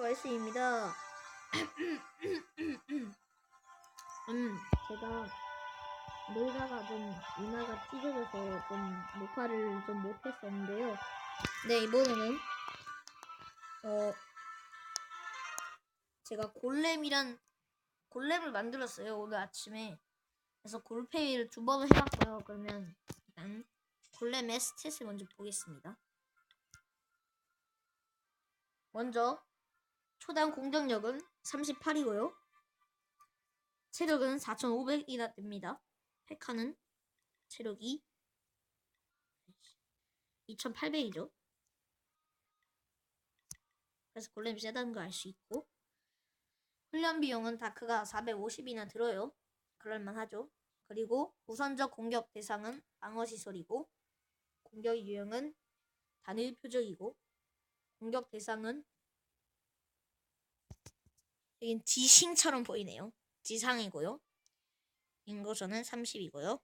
월스입니다. 음, 제가 놀다가 좀 이마가 찢어져서 좀 녹화를 좀 못했었는데요. 네, 이번에는 어 제가 골렘이란 골렘을 만들었어요 오늘 아침에. 그래서 골페이를 두 번을 해봤고요. 그러면 일단 골렘의 스탯을 먼저 보겠습니다. 먼저 초당 공격력은 38이고요. 체력은 4,500이나 됩니다. 페카는 체력이 2,800이죠. 그래서 골렘이 세다는 걸 알 수 있고 훈련 비용은 다크가 450이나 들어요. 그럴만하죠. 그리고 우선적 공격 대상은 방어 시설이고 공격 유형은 단일 표적이고 공격 대상은 여긴 지싱처럼 보이네요. 지상이고요. 인구수는 30이고요.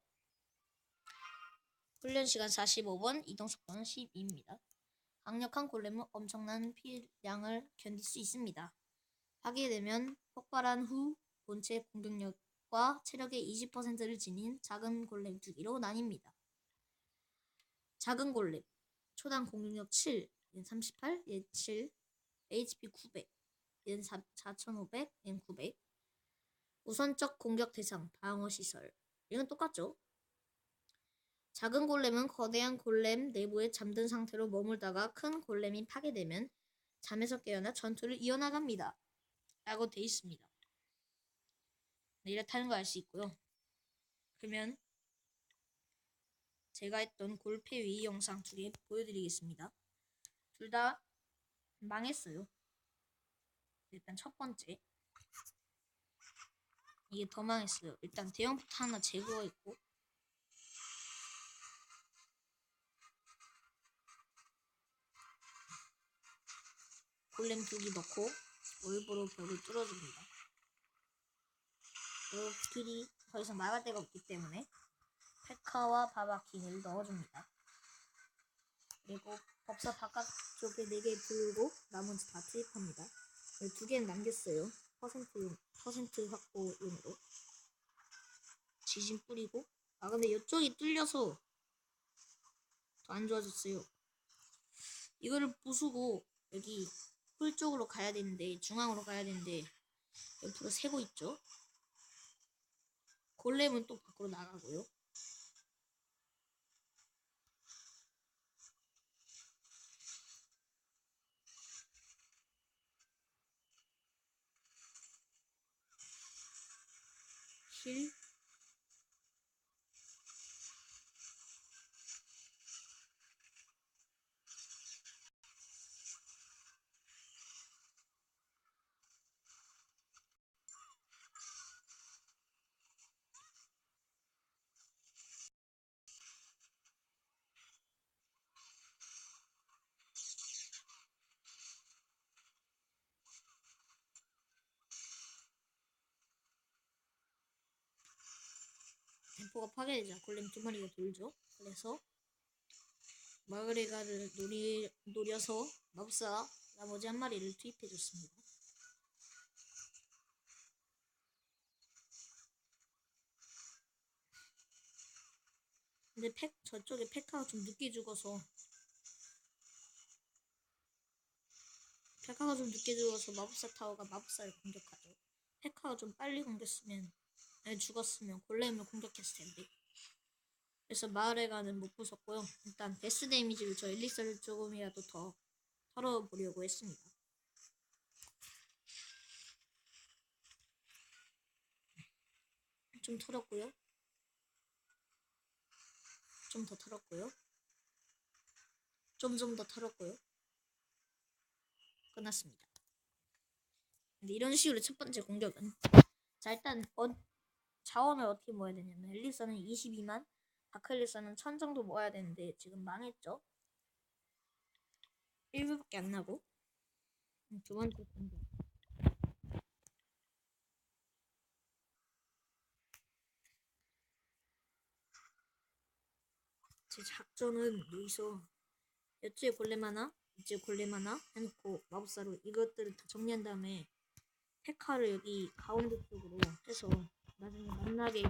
훈련 시간 45분, 이동 속도는 12입니다. 강력한 골렘은 엄청난 피량을 견딜 수 있습니다. 파괴되면 폭발한 후 본체 공격력과 체력의 20%를 지닌 작은 골렘 두 개로 나뉩니다. 작은 골렘 초당 공격력 7, 얘는 38, 얘 7, HP 900, 4, 4500, 얘는 900. 우선적 공격 대상, 방어 시설. 이건 똑같죠? 작은 골렘은 거대한 골렘 내부에 잠든 상태로 머물다가 큰 골렘이 파괴되면 잠에서 깨어나 전투를 이어나갑니다. 라고 돼 있습니다. 네, 이렇다는 거알수 있고요. 그러면 제가 했던 골페위 영상 두 개 보여드리겠습니다. 둘 다 망했어요. 일단 첫 번째 이게 더 망했어요. 일단 대형부터 하나 제거했고 골렘 두기 넣고 올브로 벽을 뚫어줍니다. 그 길이 더 이상 나갈 데가 없기 때문에 페카와 바바킹을 넣어줍니다. 그리고 법사 바깥쪽에 4개 두르고 나머지 다 투입합니다. 두 개는 남겼어요. 퍼센트용, 퍼센트 확보용으로. 지진 뿌리고. 아, 근데 이쪽이 뚫려서 더 안 좋아졌어요. 이거를 부수고 여기 홀 쪽으로 가야 되는데, 중앙으로 가야 되는데, 옆으로 세고 있죠? 골렘은 또 밖으로 나가고요. 실 포가 파괴되자 골렘 두 마리가 돌죠. 그래서 마그레가를 노리, 노려서 마법사 나머지 한 마리를 투입해줬습니다. 근데 팩, 저쪽에 페카가 좀 늦게 죽어서 페카가 좀 늦게 죽어서 마법사 타워가 마법사를 공격하죠. 페카가 좀 빨리 공격했으면 죽었으면 골렘을 공격했을 텐데. 그래서 마을에 가는 못 부쉈고요. 일단 데스 데미지를 저 엘리스를 조금이라도 더 털어보려고 했습니다. 좀 털었고요. 좀 더 털었고요. 좀 좀 더 털었고요. 끝났습니다. 근데 이런 식으로 첫 번째 공격은 자 일단 어, 자원을 어떻게 모아야 되냐면 엘리사는 22만 바클리사는 1000 정도 모아야 되는데 지금 망했죠? 1부밖에 안 나고. 음, 두 번째 공격 제 작전은 여기서 여쭈에 골렘 하나 이제 골렘 하나 해놓고 마법사로 이것들을 다 정리한 다음에 페카를 여기 가운데 쪽으로 해서 나중에 만나게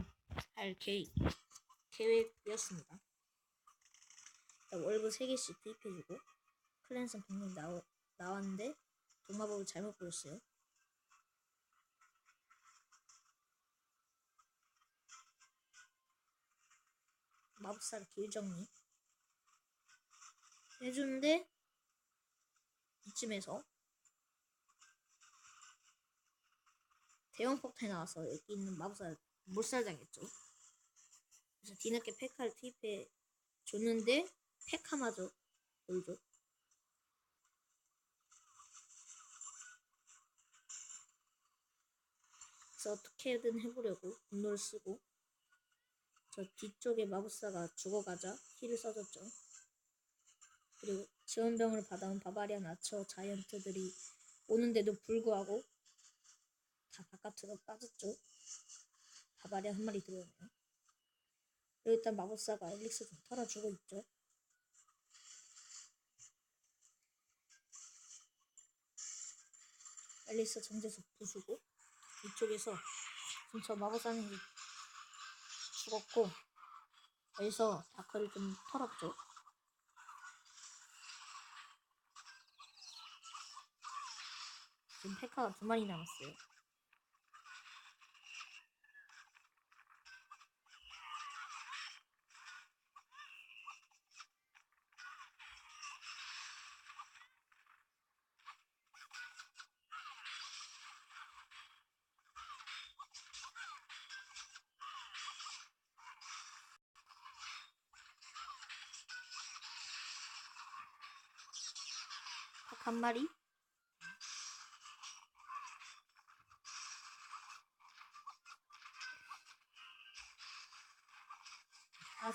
할 계획, 계획이었습니다. 월급 3개씩 투입해주고 클랜선 병력 나오, 나왔는데 동마법을 잘못 보였어요. 마법사를 길정리 해주는데 이쯤에서 대형 폭탄이 나와서 여기 있는 마법사 몰살당했죠. 그래서 뒤늦게 페카를 투입해 줬는데 페카마저 돌죠. 그래서 어떻게든 해보려고 분노를 쓰고 저 뒤쪽에 마법사가 죽어가자 힐을 써줬죠. 그리고 지원병을 받아온 바바리안 아처 자이언트들이 오는데도 불구하고 다 바깥으로 빠졌죠. 바바리안 한 마리 들어오네요. 일단 마법사가 엘릭스 좀 털어주고 있죠. 엘릭스 정제소 부수고 이쪽에서 저 마법사는 죽었고 여기서 다크를 좀 털었죠. 지금 페카가 두 마리 남았어요.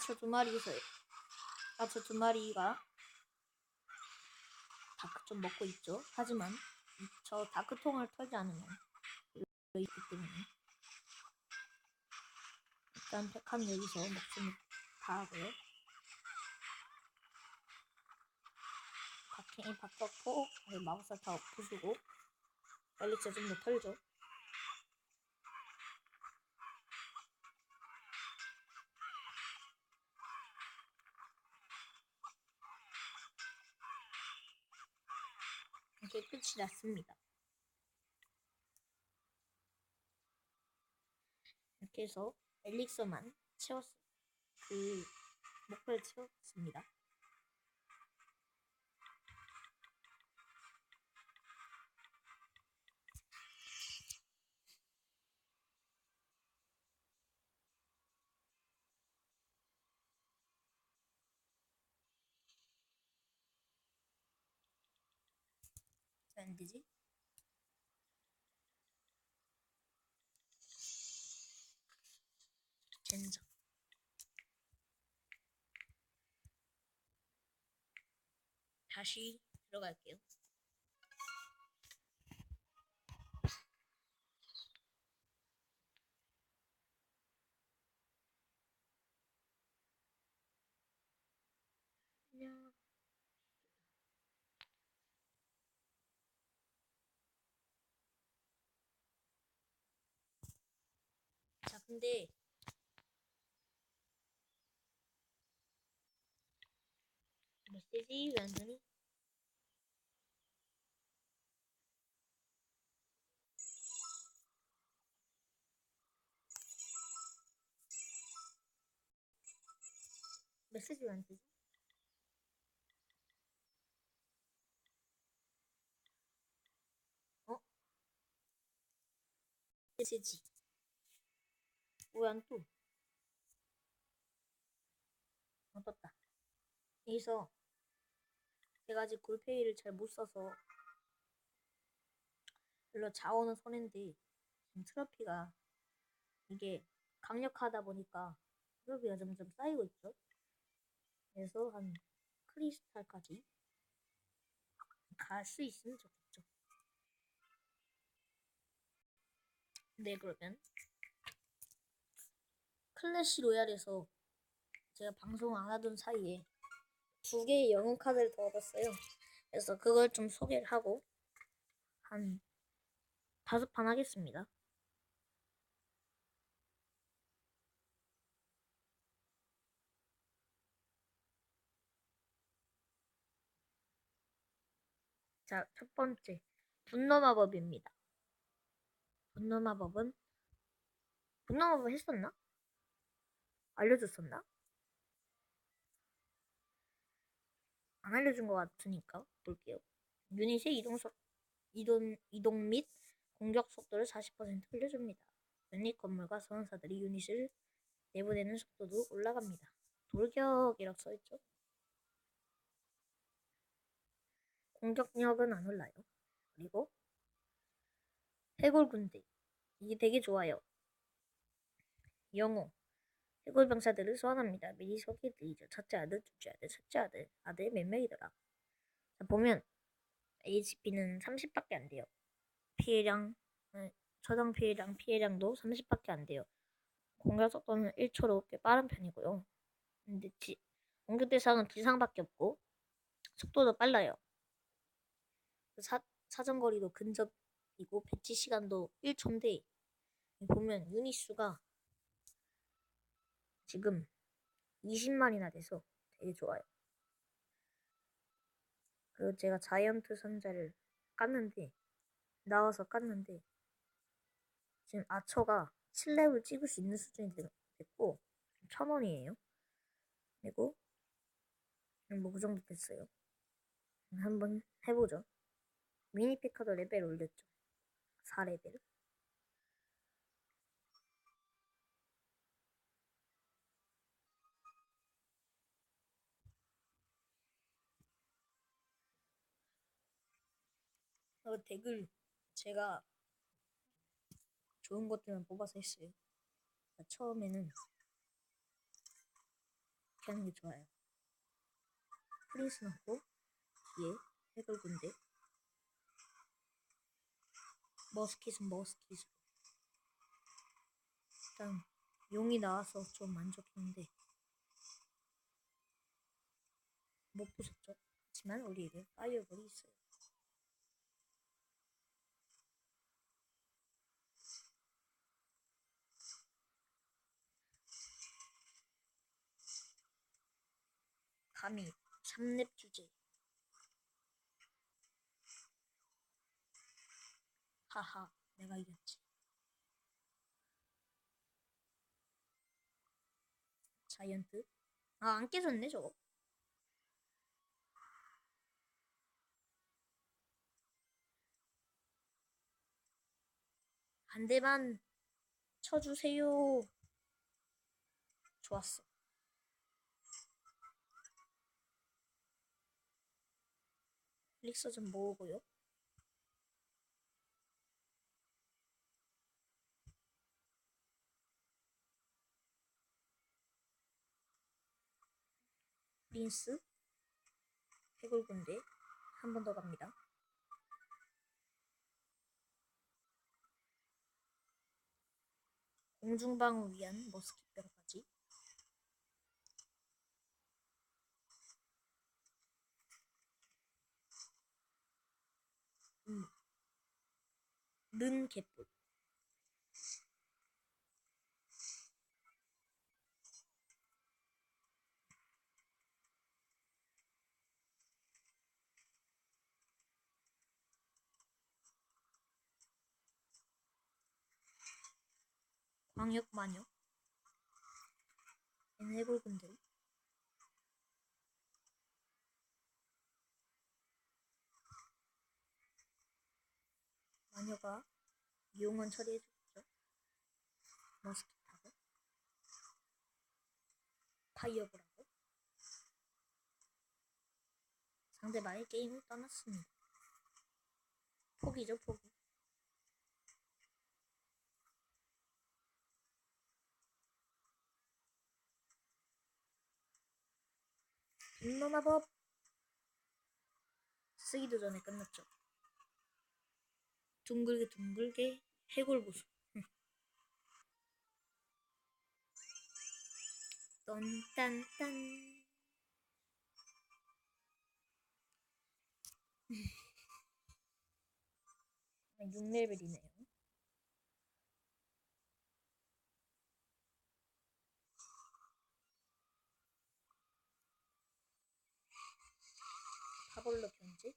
아저 두 마리에서 아저 두 마리가 다크 좀 먹고 있죠. 하지만 이- 저 다크통을 털지 않으면 있기 때문에 일단 백한 여기서 목숨을 다하고요. 박행이 바꿨고 마법사 다 부수고 엘리트 좀더 털죠. 끝이 났습니다. 이렇게 해서 엘릭서만 채웠 그 목표를 채웠습니다. 안 되지? 젠장. 다시 들어갈게요. 자, 근데 메시지 왜안 되니? 메시지 왜 안 되지? 어? 메시지 왜안 떠? 어, 떴다. 여기서 제가 아직 골페이를 잘 못 써서 별로 자원은 손해인데 지금 트로피가 이게 강력하다 보니까 트로피가 점점 쌓이고 있죠. 그래서 한 크리스탈까지 갈 수 있으면 좋겠죠. 네 그러면 클래시 로얄에서 제가 방송 안 하던 사이에 두 개의 영웅 카드를 더 얻었어요. 그래서 그걸 좀 소개를 하고 한 다섯 판 하겠습니다. 자, 첫 번째 분노 마법입니다. 분노 마법은 분노 마법 했었나? 알려줬었나? 안 알려준 것 같으니까 볼게요. 유닛의 이동 속 이동 이동 및 공격 속도를 40% 올려줍니다. 유닛 건물과 소환사들이 유닛을 내보내는 속도도 올라갑니다. 돌격이라고 써있죠. 공격력은 안 올라요. 그리고 해골 군대 이게 되게 좋아요. 영웅 해골 병사들을 소환합니다. 미리 소개해드리죠. 첫째 아들, 둘째 아들, 셋째 아들, 아들 몇 명이더라. 자, 보면 HP는 30밖에 안 돼요. 피해량, 네, 저장 피해량, 피해량도 30밖에 안 돼요. 공격 속도는 1초로 꽤 빠른 편이고요. 근데 지, 공격 대상은 지상밖에 없고 속도도 빨라요. 사, 사정거리도 근접이고 배치 시간도 1초인데 보면 유닛 수가 지금 20만이나 돼서 되게 좋아요. 그리고 제가 자이언트 상자를 깠는데 나와서 깠는데 지금 아처가 7렙을 찍을 수 있는 수준이 됐고 1000원이에요. 그리고 뭐 그 정도 됐어요. 한번 해보죠. 미니 피카도 레벨 올렸죠. 4레벨. 어, 덱을 제가 좋은 것들만 뽑아서 했어요. 처음에는 이렇게 하는 게 좋아요. 프린스 넣고 뒤에 해골 군대 머스킷은 머스킷으로 일단 용이 나와서 좀 만족했는데 못 부쉈죠. 하지만 우리에게 파이어볼이 있어요. 감히 3렙 주제. 하하 내가 이겼지. 자이언트? 아 안 깨졌네 저거. 한 대만 쳐주세요. 좋았어 릭서 좀 모으고요. 린스? 해골 군대 한 번 더 갑니다. 공중방을 위한 머스킷병까지 음. 는 개뿔. 광역 마녀 해골 군대 마녀가 이용원 처리해주겠죠. 머스킷하고 파이어볼 하고 상대방의 게임을 떠났습니다. 포기죠 포기. 분노 마법 쓰기도 전에 끝났죠. 둥글게 둥글게 해골 보수. 떤딴딴 6레벨이네요. 파벌로 견제?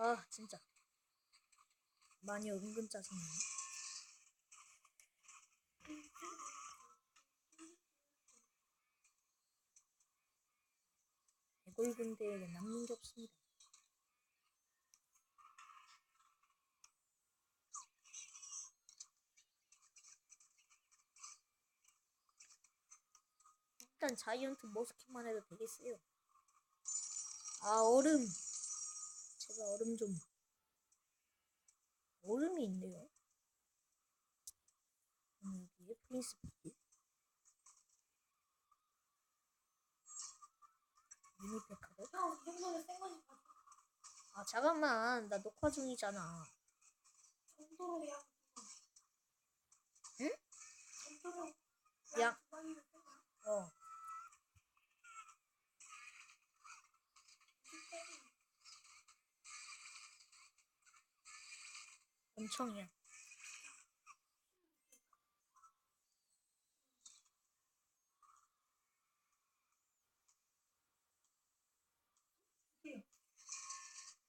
아 진짜 많이 은근 짜증나. 애골 군대에게 남는 게 없습니다. 일단 자이언트 머스킷만 해도 되겠어요. 아 얼음. 제발 얼음 좀. 얼음이 있네요. 음, 여기에. 미니페카도. 형, 정도는 센 거니까. 아 잠깐만 나 녹화 중이잖아. 정도로 그냥. 응? 정도로. 야. 주방이면 센 거야. 어.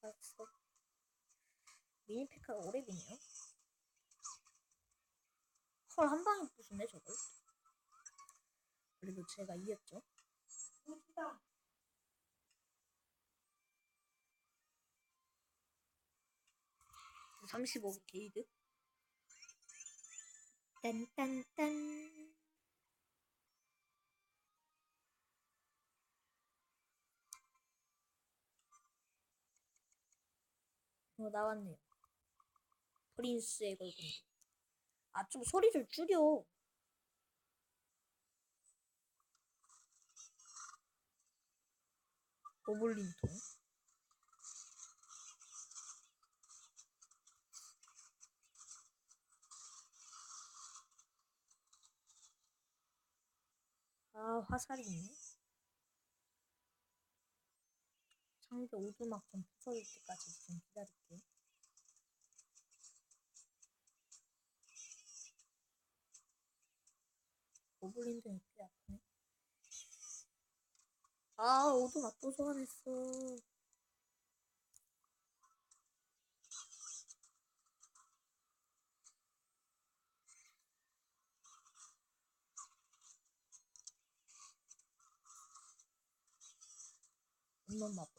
알았어. 미니페카가 오래비네요. 헐, 한 방에 부수네, 저걸. 그래도 제가 이겼죠. 멋지다. 35개 게이드. 딴딴딴. 어, 나왔네요. 프린스의 걸군데. 아, 좀 소리를 줄여. 고블린통. 아, 화살이 있네. 상대 오두막 좀 부서질 때까지 좀 기다릴게. 고블린도 꽤 아프네. 아, 오두막 또 소환했어. 운놈 마법.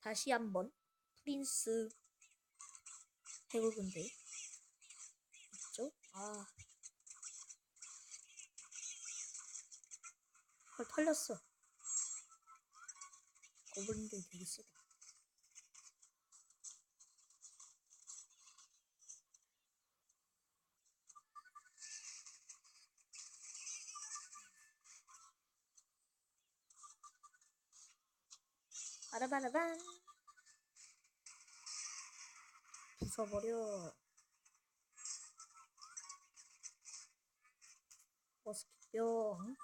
다시 한번 프린스 해골군대 있죠? 아, 헐 털렸어. 고블린들 되게 세다. 바라바라반 부숴버려. 머스킷병.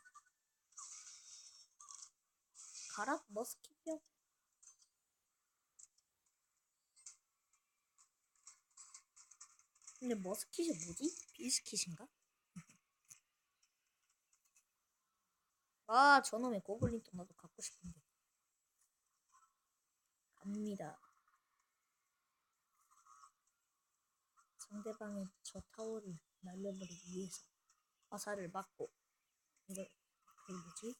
가라 머스킷병. 근데 머스킷이 뭐지? 비스킷인가? 아 저놈의 고블린통 나도 갖고 싶은데 갑니다. 상대방의 저 타워를 날려버리기 위해서 화살을 맞고 이걸 그 뭐지?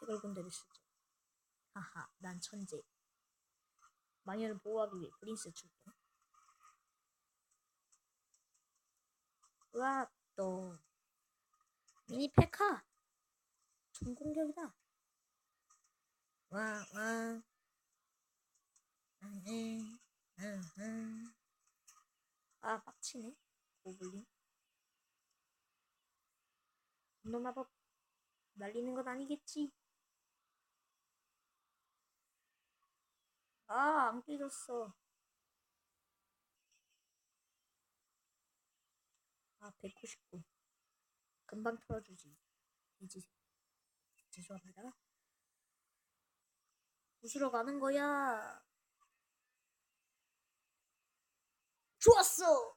해골군대를 쓰죠. 하하, 난 천재. 마녀를 보호하기 위해 프린스 출동. 으악, 또 미니 페카 총공격이다. 와, 와. 아, 빡치네 고블린 놈 마법 날리는 건 아니겠지 아, 안 깨졌어. 아, 199. 금방 털어주지. 이제, 죄송합니다. 웃으러 가는 거야. 좋았어!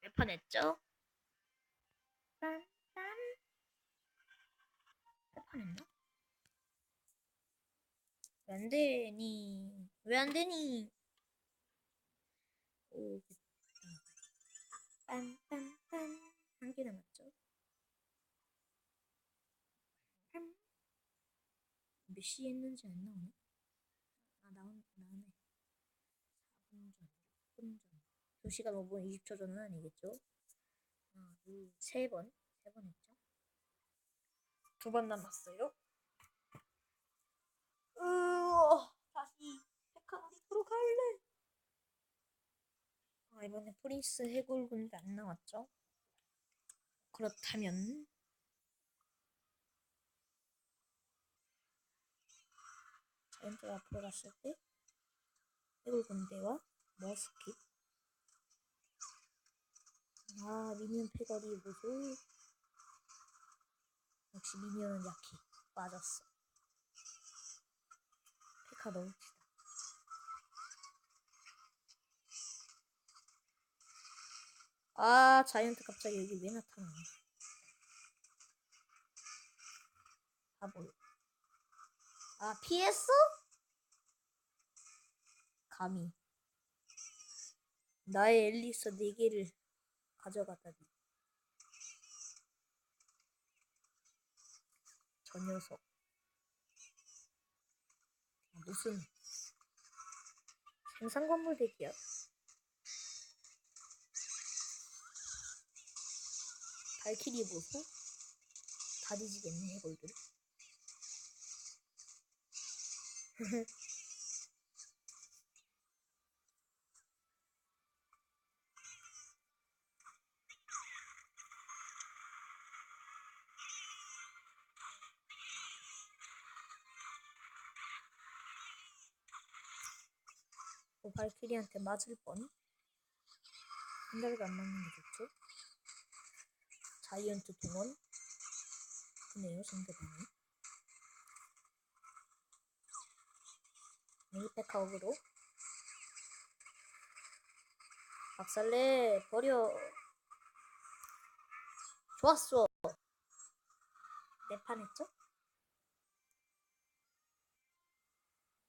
몇판 했죠? 빰빰. 몇판 했나? 왜 안 되니? 왜 안 되니? 오. 빰빰빰. 한개 남았죠? 빰. 몇시 했는지 안 나오네? 아, 나온, 나오네. 4분 전, 6분 전. 2시간 5분 20초 전은 아니겠죠? 하나, 둘, 세 번. 세 번 했죠? 두 번 남았어요. 으어, 다시 백화점으로 갈래. 아, 이번에 프린스 해골 군대 안 나왔죠? 그렇다면 자연적 앞으로 갔을 때 해골 군대와 머스킷. 아 미니언 패거리 보소 역시 미니언은 약해 빠졌어. 페카 넣읍시다 아 자이언트 갑자기 여기 왜 나타나냐. 바보 아 피했어? 감히 나의 엘리서 4개를 가져가다니. 저 녀석. 아, 무슨 생산 건물 대기야? 발키리 보소. 다 뒤지겠네 해골들 발키리한테 맞을 뻔. 생각이 안 맞는 게 좋죠. 자이언트 동원. 그네요 상대방이. 미니팩하우로. 박살내 버려. 좋았어. 네판 했죠?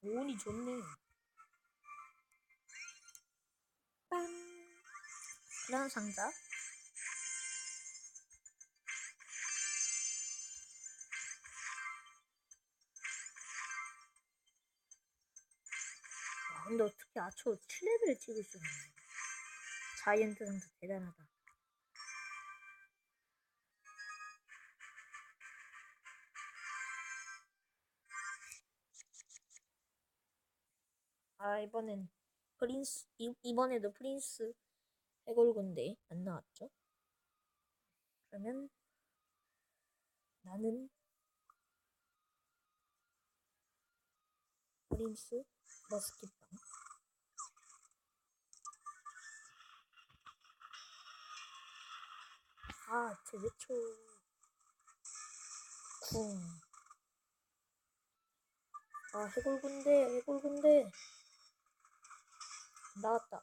운이 좋네 그런 상자 와, 근데 어떻게 아초 7레벨을 찍을 수 있냐. 자이언트 상자 대단하다. 아, 이번엔 프린스, 이, 이번에도 프린스 해골군데 안 나왔죠? 그러면 나는 프린스 머스킷빵 아, 제외초 쿵. 아, 해골군대, 해골군대. 나왔다.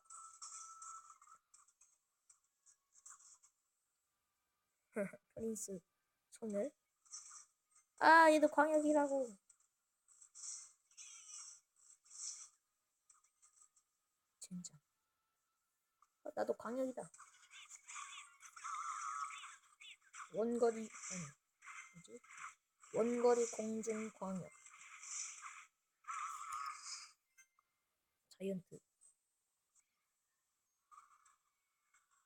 프린스 손을. 아, 얘도 광역이라고. 진짜. 어, 나도 광역이다. 원거리 아니 뭐지? 원거리 공중 광역. 자이언트.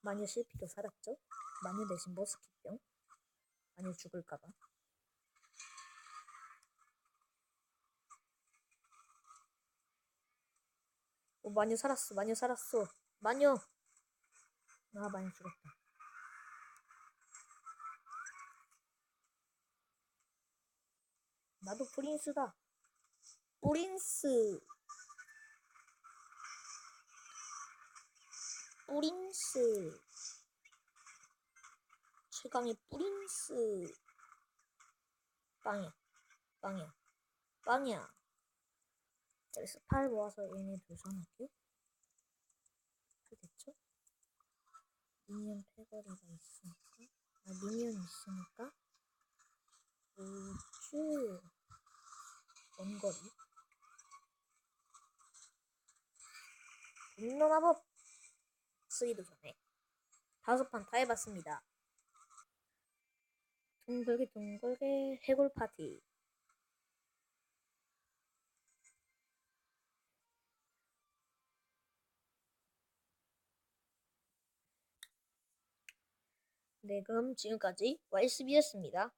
마녀 실피도 살았죠? 마녀 대신 머스킷병. 마녀 죽을까봐. 오, 마녀 살았어. 마녀 살았어. 마녀. 아, 마녀 죽었다. 나도 프린스다. 프린스. 프린스. 최강의 프린스 빵이야. 빵이야. 빵이야. 그래서 팔 모아서 얘네 도전할게요 팔 됐죠? 미니언 패거리가 있으니까? 아 미니언 있으니까? 우쭈 원거리? 분노 마법 쓰기도 전에 다섯 판 다 해봤습니다. 둥글게 둥글게 해골 파티. 네, 그럼 지금까지 YSB였습니다.